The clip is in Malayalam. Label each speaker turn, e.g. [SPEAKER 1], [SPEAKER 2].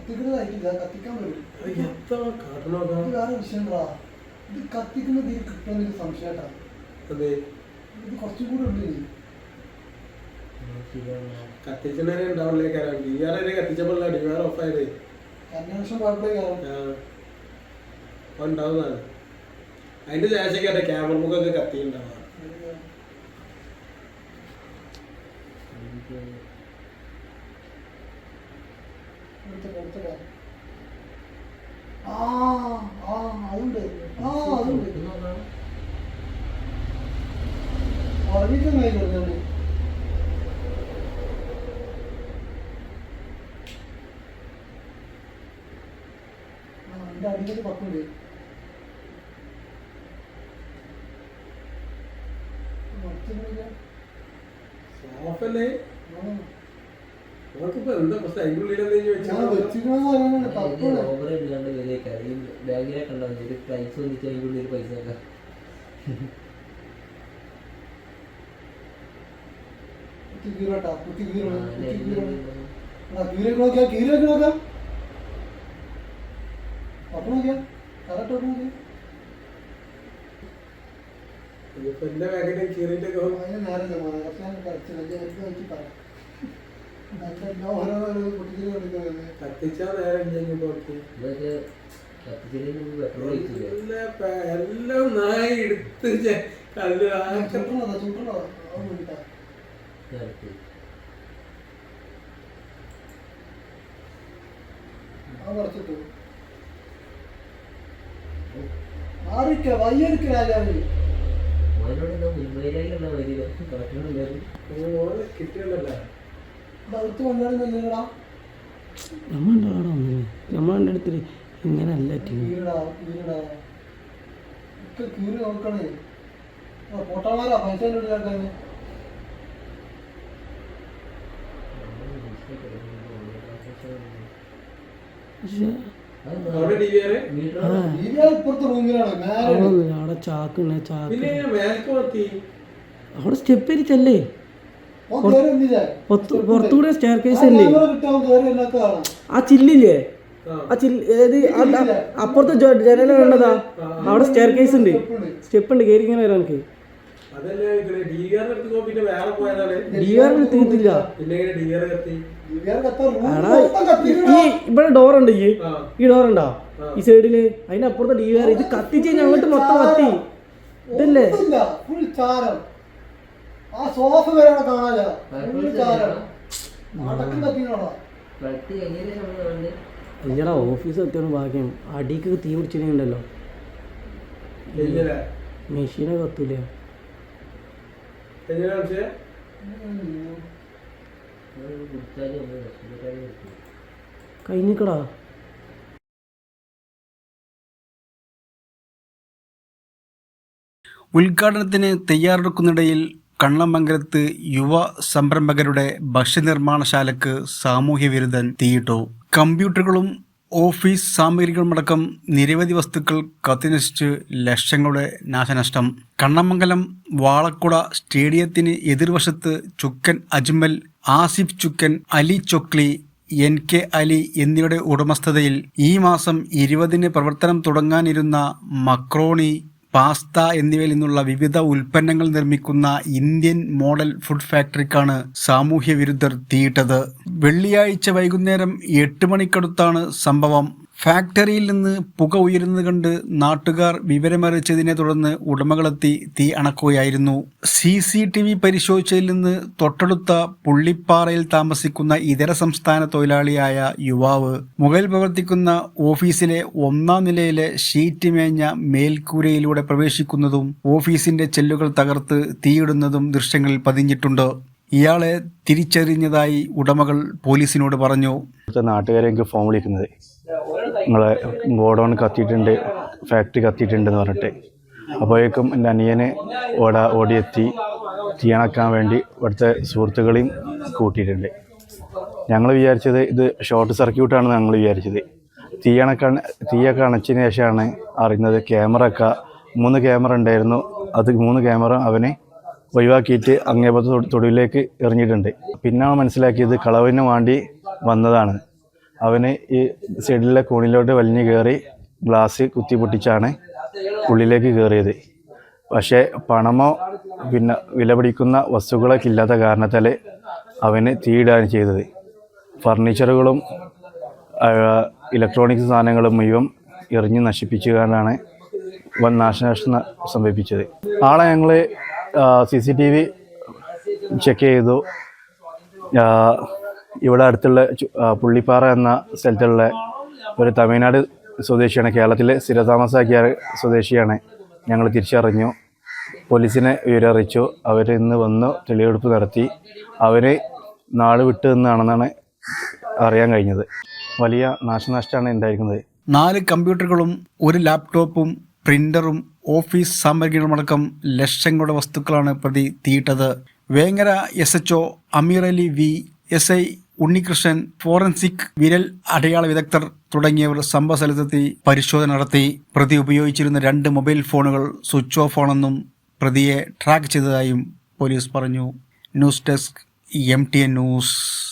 [SPEAKER 1] കത്തിക്കുന്നതായിട്ടില്ല കത്തിക്കാൻ വരും ഇത് വേറെ വിഷയങ്ങളാ ഇത് കത്തിക്കുന്ന തീരെ കിട്ടുമെന്നൊരു സംശയട്ടാ. ഇത് കുറച്ചും കൂടെ ഉണ്ട് ഇനി.
[SPEAKER 2] കത്തിച്ചനെ ഉണ്ടാവില്ലേ കാരണം ഡി ആർ അതിനെ കത്തിച്ചപ്പോൾ ഡി ആർ ഓഫ് ആയത്
[SPEAKER 1] അന്വേഷണം കുഴപ്പമില്ല കാരണം
[SPEAKER 2] ഉണ്ടാവുന്നതാണ്. അതിന്റെ ശേഷം ക്യാമറ മുഖൊക്കെ
[SPEAKER 1] എടുത്തോ, എടുത്തോ. ആ ആ അതുണ്ട്. ആ അതുണ്ട്. കൊടുക്കുന്നുണ്ട് ആ എന്റെ അടിയിലേക്ക് പക്കുണ്ട്. മറ്റൊന്നുമില്ല
[SPEAKER 2] സോഫല്ലേ
[SPEAKER 1] ആ
[SPEAKER 2] നമുക്കിപ്പോ എന്താ പ്രശ്നം? അതിന്റെ ഉള്ളിലെന്താ
[SPEAKER 1] ഞാൻ
[SPEAKER 2] ചോദിച്ചാൽ
[SPEAKER 1] വെച്ചിരിക്കണമെന്ന് പറയുന്നത് തപ്പാണ്
[SPEAKER 3] ഓവർ ഇല്ലാണ്ട് വിലയൊക്കെ ബാഗിലൊക്കെ ഉണ്ടാവും. ഒരു പ്രൈസ് വന്നിട്ട് അതിന്റെ ഉള്ളിൽ പൈസ ഒക്കെ.
[SPEAKER 1] കീറട്ടാ കുത്തി
[SPEAKER 3] ഉണ്ടാവും.
[SPEAKER 1] എടാ കീരൊക്കെ നോക്കിയാ കീരൊക്കെ നോക്കാം. അപ്പൊ നോക്കിയാ കറക്റ്റ് ഒക്കെ നോക്കിയാ.
[SPEAKER 2] ഇപ്പൊ എന്റെ ബാഗിന്റെ കീറിയിട്ടൊക്കെ
[SPEAKER 1] നേരം കറക്റ്റ് വലിയ പറയാം
[SPEAKER 2] എല്ലാ നായി എടുത്ത് കല്ല്
[SPEAKER 1] രാജാവ്
[SPEAKER 3] മോനോട്
[SPEAKER 4] നമ്മളുടെ അവിടെ വന്നു. നമ്മളുടെ അടുത്ത് ഇങ്ങനെ അല്ല
[SPEAKER 2] അവിടെ
[SPEAKER 4] ചാക്ക് അവിടെ സ്റ്റെപ്പ് ഇരിച്ചല്ലേ പുറത്തുകൂടെ സ്റ്റെയർ കേസ് അല്ലേ? ആ ചില്ലില്ലേ?
[SPEAKER 2] ആ.
[SPEAKER 4] ചില്ല ആ- അപ്പുറത്തെ ജനലാണ് ജനല കണ്ടതാ അവിടെ സ്റ്റെയർ കേസ് ഉണ്ട്. സ്റ്റെപ്പ് ഉണ്ട്. കയറി ഇങ്ങനെ വരാൻ എനിക്ക്
[SPEAKER 2] ഡി ആർ
[SPEAKER 4] തീർത്തില്ല ഇവിടെ ഡോർ ഉണ്ട് ഈ. ഈ ഡോർ ഉണ്ടോ? ഈ സൈഡിൽ അതിനപ്പുറത്തെ അപ്പുറത്തെ ഡി ആർ ഇത് കത്തിച്ച് കഴിഞ്ഞാൽ അങ്ങോട്ട് മൊത്തം കത്തി. ഇതല്ലേ?
[SPEAKER 1] ആ സോഫ വരെ അവിടെ
[SPEAKER 4] അയ്യടാ ഓഫീസ് എത്തിയാണ് ഭാഗ്യം. അടിക്ക് തീ പിടിച്ചിട്ടുണ്ടല്ലോ മെഷീനെ കത്തൂല? കഴിഞ്ഞിക്കടാ.
[SPEAKER 5] ഉദ്ഘാടനത്തിന് തയ്യാറെടുക്കുന്നിടയിൽ കണ്ണമംഗലത്ത് യുവ സംരംഭകരുടെ ഭക്ഷ്യനിർമ്മാണശാലക്ക് സാമൂഹ്യവിരുദ്ധൻ തീയിട്ടു. കമ്പ്യൂട്ടറുകളും ഓഫീസ് സാമഗ്രികളുമടക്കം നിരവധി വസ്തുക്കൾ കത്തിനശിച്ച് ലക്ഷങ്ങളുടെ നാശനഷ്ടം. കണ്ണമംഗലം വാളക്കുട സ്റ്റേഡിയത്തിന് എതിർവശത്ത് ചുക്കൻ അജ്മൽ ആസിഫ് ചുക്കൻ അലി ചൊക്ലി എൻ കെ അലി എന്നിവരുടെ ഉടമസ്ഥതയിൽ ഈ മാസം ഇരുപതിന് പ്രവർത്തനം തുടങ്ങാനിരുന്ന മക്രോണി പാസ്ത എന്നിവയിൽ നിന്നുള്ള വിവിധ ഉൽപ്പന്നങ്ങൾ നിർമ്മിക്കുന്ന ഇന്ത്യൻ മോഡൽ ഫുഡ് ഫാക്ടറിക്കാണ് സാമൂഹ്യ വിരുദ്ധർ തീയിട്ടത്. വെള്ളിയാഴ്ച വൈകുന്നേരം എട്ട് മണിക്കടുത്താണ് സംഭവം. ഫാക്ടറിയിൽ നിന്ന് പുക ഉയരുന്നത് കണ്ട് നാട്ടുകാർ വിവരമറിയിച്ചതിനെ തുടർന്ന് ഉടമകളെത്തി തീ അണക്കുകയായിരുന്നു. സി സി ടി വി പരിശോധിച്ചതിൽ നിന്ന് തൊട്ടടുത്ത പുള്ളിപ്പാറയിൽ താമസിക്കുന്ന ഇതര സംസ്ഥാന തൊഴിലാളിയായ യുവാവ് മുകളിൽ പ്രവർത്തിക്കുന്ന ഓഫീസിലെ ഒന്നാം നിലയിലെ ഷീറ്റ് മേഞ്ഞ മേൽക്കൂരയിലൂടെ പ്രവേശിക്കുന്നതും ഓഫീസിന്റെ ചെല്ലുകൾ തകർത്ത് തീയിടുന്നതും ദൃശ്യങ്ങളിൽ പതിഞ്ഞിട്ടുണ്ട്. ഇയാളെ തിരിച്ചറിഞ്ഞതായി ഉടമകൾ പോലീസിനോട് പറഞ്ഞു.
[SPEAKER 6] നാട്ടുകാരെ ഫോൺ വിളിക്കുന്നത്. നിങ്ങളെ ഗോഡൗൺ കത്തിയിട്ടുണ്ട് ഫാക്ടറി കത്തിയിട്ടുണ്ടെന്ന് പറഞ്ഞിട്ട്. അപ്പോഴേക്കും എന്റെ അനിയനെ ഓട ഓടിയെത്തി തീയണക്കാൻ വേണ്ടി ഇവിടുത്തെ സുഹൃത്തുക്കളെയും കൂട്ടിയിട്ടുണ്ട്. ഞങ്ങൾ വിചാരിച്ചത് ഇത് ഷോർട്ട് സർക്യൂട്ടാണെന്ന് ഞങ്ങൾ വിചാരിച്ചത്. തീയണക്ക തീയൊക്കെ അണച്ചതിന് ശേഷമാണ് അറിയുന്നത് ക്യാമറ ഒക്കെ മൂന്ന് ക്യാമറ ഉണ്ടായിരുന്നു. അത് മൂന്ന് ക്യാമറ അവനെ ഒഴിവാക്കിയിട്ട് അങ്ങേപത്തെ തൊടിയിലേക്ക് എറിഞ്ഞിട്ടുണ്ട്. പിന്നെ മനസ്സിലാക്കിയത് കളവിന് വേണ്ടി വന്നതാണ്. അവന് ഈ സൈഡിലെ കോണിലോട്ട് വലിഞ്ഞു കയറി ഗ്ലാസ് കുത്തി പൊട്ടിച്ചാണ് ഉള്ളിലേക്ക് കയറിയത്. പക്ഷേ പണമോ പിന്നെ വില പിടിക്കുന്ന വസ്തുക്കളൊക്കെ ഇല്ലാത്ത കാരണത്താൽ അവന് തീയിടാണ് ചെയ്തത്. ഫർണിച്ചറുകളും ഇലക്ട്രോണിക്സ് സാധനങ്ങളും മുഴുവൻ എറിഞ്ഞ് നശിപ്പിച്ചുകൊണ്ടാണ് വൻ നാശനഷ്ടം ന- സംഭവിപ്പിച്ചത്. ആളെ ഞങ്ങൾ C C T V check ചെയ്തു. ഇവിടെ അടുത്തുള്ള പുള്ളിപ്പാറ എന്ന സ്ഥലത്തുള്ള ഒരു തമിഴ്നാട് സ്വദേശിയാണ്. കേരളത്തിലെ സ്ഥിരതാമസാക്കിയ സ്വദേശിയാണ്. ഞങ്ങൾ തിരിച്ചറിഞ്ഞു. പോലീസിനെ വിവരം അറിയിച്ചു അവർ ഇന്ന് വന്ന് തെളിവെടുപ്പ് നടത്തി. അവർ നാട് വിട്ടു നിന്നാണെന്നാണ് അറിയാൻ കഴിഞ്ഞത്. വലിയ നാശനഷ്ടമാണ് ഉണ്ടായിരിക്കുന്നത്.
[SPEAKER 5] നാല് കമ്പ്യൂട്ടറുകളും ഒരു ലാപ്ടോപ്പും പ്രിന്ററും ഓഫീസ് സാമഗ്രികളുമടക്കം ലക്ഷങ്ങളുടെ വസ്തുക്കളാണ് പ്രതി തീയിട്ടത്. Vengara S H O Ameer Ali V S I Unnikrishnan forensic വിരൽ അടയാള വിദഗ്ധർ തുടങ്ങിയവർ സംഭവ സ്ഥലത്തെത്തി പരിശോധന നടത്തി. പ്രതി ഉപയോഗിച്ചിരുന്ന രണ്ട് മൊബൈൽ ഫോണുകൾ സ്വിച്ച് ഓഫ് ആണെന്നും പ്രതിയെ ട്രാക്ക് ചെയ്തതായും പോലീസ് പറഞ്ഞു. News desk M T N news.